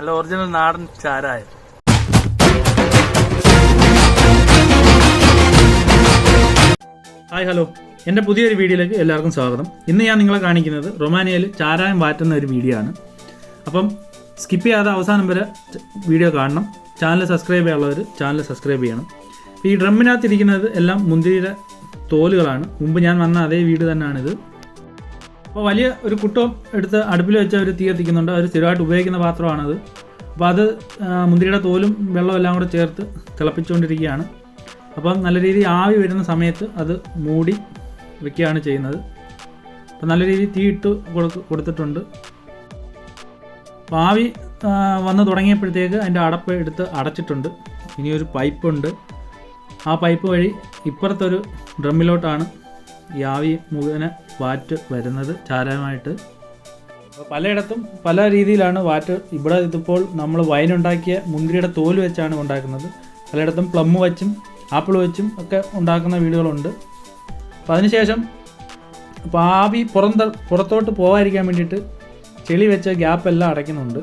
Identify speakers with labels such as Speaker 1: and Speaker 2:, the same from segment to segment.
Speaker 1: നല്ല ഒറിജിനൽ നാടൻ ചാരായ hi hello എൻ്റെ പുതിയൊരു വീഡിയോയിലേക്ക് എല്ലാവർക്കും സ്വാഗതം ഇന്ന് ഞാൻ നിങ്ങളെ കാണിക്കുന്നത് റൊമാനിയയിൽ ചാരായം വാറ്റുന്ന ഒരു വീഡിയോ ആണ് അപ്പം സ്കിപ്പ് ചെയ്യാതെ അവസാനം വരെ വീഡിയോ കാണണം ചാനൽ സബ്സ്ക്രൈബ് ചെയ്യാനുള്ളവർ ചാനൽ സബ്സ്ക്രൈബ് ചെയ്യണം ഈ ഡ്രമ്മിനകത്തിരിക്കുന്നത് എല്ലാം മുന്തിരിയുടെ തോലുകളാണ് മുമ്പ് ഞാൻ വന്ന അതേ വീട് തന്നെയാണിത് അപ്പോൾ വലിയ ഒരു കുട്ടം എടുത്ത് അടുപ്പിൽ വെച്ച് അവർ തീ എത്തിക്കുന്നുണ്ട് അവർ സ്ഥിരമായിട്ട് ഉപയോഗിക്കുന്ന പാത്രമാണത് അപ്പോൾ അത് മുന്തിരിയുടെ തോലും വെള്ളവും എല്ലാം കൂടെ ചേർത്ത് തിളപ്പിച്ചുകൊണ്ടിരിക്കുകയാണ് അപ്പം നല്ല രീതിയിൽ ആവി വരുന്ന സമയത്ത് അത് മൂടി വയ്ക്കുകയാണ് ചെയ്യുന്നത് അപ്പം നല്ല രീതിയിൽ തീ ഇട്ട് കൊടുത്തിട്ടുണ്ട് അപ്പോൾ ആവി വന്ന് തുടങ്ങിയപ്പോഴത്തേക്ക് അതിൻ്റെ അടപ്പ് എടുത്ത് അടച്ചിട്ടുണ്ട് ഇനിയൊരു പൈപ്പുണ്ട് ആ പൈപ്പ് വഴി ഇപ്പുറത്തൊരു ഡ്രമ്മിലോട്ടാണ് യാവി മുഖേന വാറ്റ് വരുന്നത് ചാരമായിട്ട് പലയിടത്തും പല രീതിയിലാണ് വാറ്റ് ഇവിടെ ഇതിപ്പോൾ നമ്മൾ വൈൻ മുന്തിരിയുടെ തോല് വെച്ചാണ് ഉണ്ടാക്കുന്നത് പലയിടത്തും പ്ലം വെച്ചും ആപ്പിൾ വെച്ചും ഒക്കെ ഉണ്ടാക്കുന്ന വീടുകളുണ്ട് അപ്പം അതിനുശേഷം അപ്പോൾ ആവി പുറന്ത പുറത്തോട്ട് പോകാതിരിക്കാൻ വേണ്ടിയിട്ട് ചെളി വെച്ച ഗ്യാപ്പ് എല്ലാം അടയ്ക്കുന്നുണ്ട്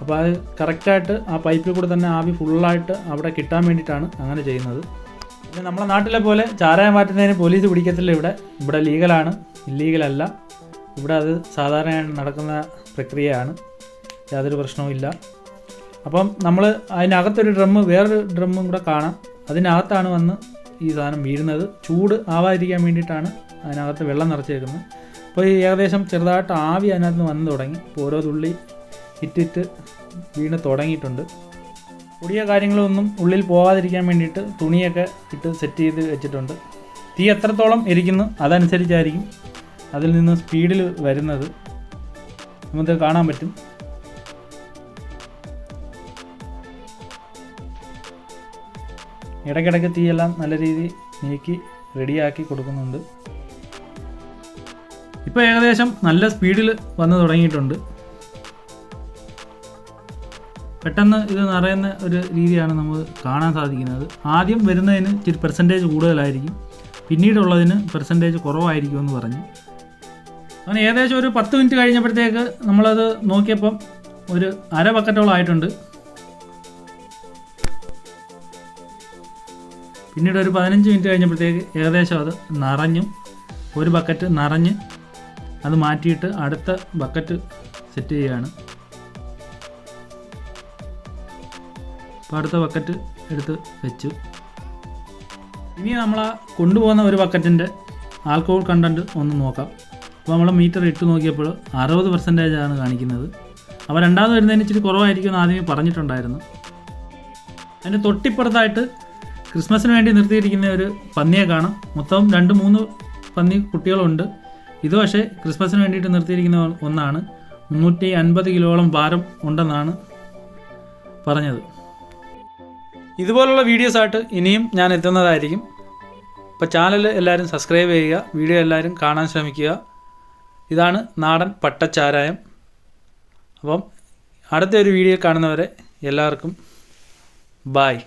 Speaker 1: അപ്പോൾ അത് കറക്റ്റായിട്ട് ആ പൈപ്പിൽ കൂടെ തന്നെ ആവി ഫുള്ളായിട്ട് അവിടെ കിട്ടാൻ വേണ്ടിയിട്ടാണ് അങ്ങനെ ചെയ്യുന്നത് പിന്നെ നമ്മളെ നാട്ടിലെ പോലെ ചാരായം മാറ്റുന്നതിന് പോലീസ് പിടിക്കത്തില്ല ഇവിടെ ഇവിടെ ലീഗലാണ് ഇല്ലീഗലല്ല ഇവിടെ അത് സാധാരണയായി നടക്കുന്ന പ്രക്രിയയാണ് യാതൊരു പ്രശ്നവും ഇല്ല അപ്പം നമ്മൾ അതിനകത്തൊരു ഡ്രമ്മ് വേറൊരു ഡ്രമ്മും കൂടെ കാണാം അതിനകത്താണ് വന്ന് ഈ സാധനം വീഴുന്നത് ചൂട് ആവാതിരിക്കാൻ വേണ്ടിയിട്ടാണ് അതിനകത്ത് വെള്ളം നിറച്ചേക്കുന്നത് അപ്പോൾ ഈ ഏകദേശം ചെറുതായിട്ട് ആവി അതിനകത്ത് വന്ന് തുടങ്ങി ഓരോ തുള്ളി ഹിറ്റിറ്റ് വീണ് തുടങ്ങിയിട്ടുണ്ട് പൊടിയ കാര്യങ്ങളൊന്നും ഉള്ളിൽ പോകാതിരിക്കാൻ വേണ്ടിയിട്ട് തുണിയൊക്കെ ഇട്ട് സെറ്റ് ചെയ്ത് വെച്ചിട്ടുണ്ട് തീ എത്രത്തോളം ഇരിക്കുന്നു അതനുസരിച്ചായിരിക്കും അതിൽ നിന്ന് സ്പീഡിൽ വരുന്നത് നമുക്ക് കാണാൻ പറ്റും ഇടയ്ക്കിടയ്ക്ക് തീയെല്ലാം നല്ല രീതിയിൽ നീക്കി റെഡിയാക്കി കൊടുക്കുന്നുണ്ട് ഇപ്പോൾ ഏകദേശം നല്ല സ്പീഡിൽ വന്ന് തുടങ്ങിയിട്ടുണ്ട് പെട്ടെന്ന് ഇത് നിറയുന്ന ഒരു രീതിയാണ് നമ്മൾ കാണാൻ സാധിക്കുന്നത് ആദ്യം വരുന്നതിന് ഇച്ചിരി പെർസെൻറ്റേജ് കൂടുതലായിരിക്കും പിന്നീടുള്ളതിന് പെർസെൻറ്റേജ് കുറവായിരിക്കുമെന്ന് പറഞ്ഞു അങ്ങനെ ഏകദേശം ഒരു പത്ത് മിനിറ്റ് കഴിഞ്ഞപ്പോഴത്തേക്ക് നമ്മളത് നോക്കിയപ്പം ഒരു അര ബക്കറ്റോളം ആയിട്ടുണ്ട് പിന്നീട് ഒരു പതിനഞ്ച് മിനിറ്റ് കഴിഞ്ഞപ്പോഴത്തേക്ക് ഏകദേശം അത് നിറഞ്ഞു ഒരു ബക്കറ്റ് നിറഞ്ഞ് അത് മാറ്റിയിട്ട് അടുത്ത ബക്കറ്റ് സെറ്റ് ചെയ്യുകയാണ് അപ്പോൾ അടുത്ത ബക്കറ്റ് എടുത്ത് വെച്ചു ഇനി നമ്മൾ കൊണ്ടുപോകുന്ന ഒരു ബക്കറ്റിൻ്റെ ആൽക്കഹോൾ കണ്ടൻറ്റ് ഒന്ന് നോക്കാം അപ്പോൾ നമ്മൾ മീറ്റർ ഇട്ട് നോക്കിയപ്പോൾ അറുപത് പെർസെൻറ്റേജ് ആണ് കാണിക്കുന്നത് അപ്പോൾ രണ്ടാമത് വരുന്നതിന് ഇച്ചിരി കുറവായിരിക്കും എന്ന് ആദ്യമേ പറഞ്ഞിട്ടുണ്ടായിരുന്നു അതിന് തൊട്ടിപ്പുറത്തായിട്ട് ക്രിസ്മസിന് വേണ്ടി നിർത്തിയിരിക്കുന്ന ഒരു പന്നിയെ കാണാം മൊത്തം രണ്ട് മൂന്ന് പന്നി കുട്ടികളുണ്ട് ഇത് പക്ഷേ ക്രിസ്മസിന് വേണ്ടിയിട്ട് നിർത്തിയിരിക്കുന്ന ഒന്നാണ് മുന്നൂറ്റി അൻപത് കിലോളം ഭാരം ഉണ്ടെന്നാണ് പറഞ്ഞത് ഇതുപോലുള്ള വീഡിയോസായിട്ട് ഇനിയും ഞാൻ എത്തുന്നതായിരിക്കും അപ്പോൾ ചാനൽ എല്ലാവരും സബ്സ്ക്രൈബ് ചെയ്യുക വീഡിയോ എല്ലാവരും കാണാൻ ശ്രമിക്കുക ഇതാണ് നാടൻ പട്ടച്ചാരായം അപ്പം അടുത്ത ഒരു വീഡിയോ കാണുന്നവരെ എല്ലാവർക്കും ബായ്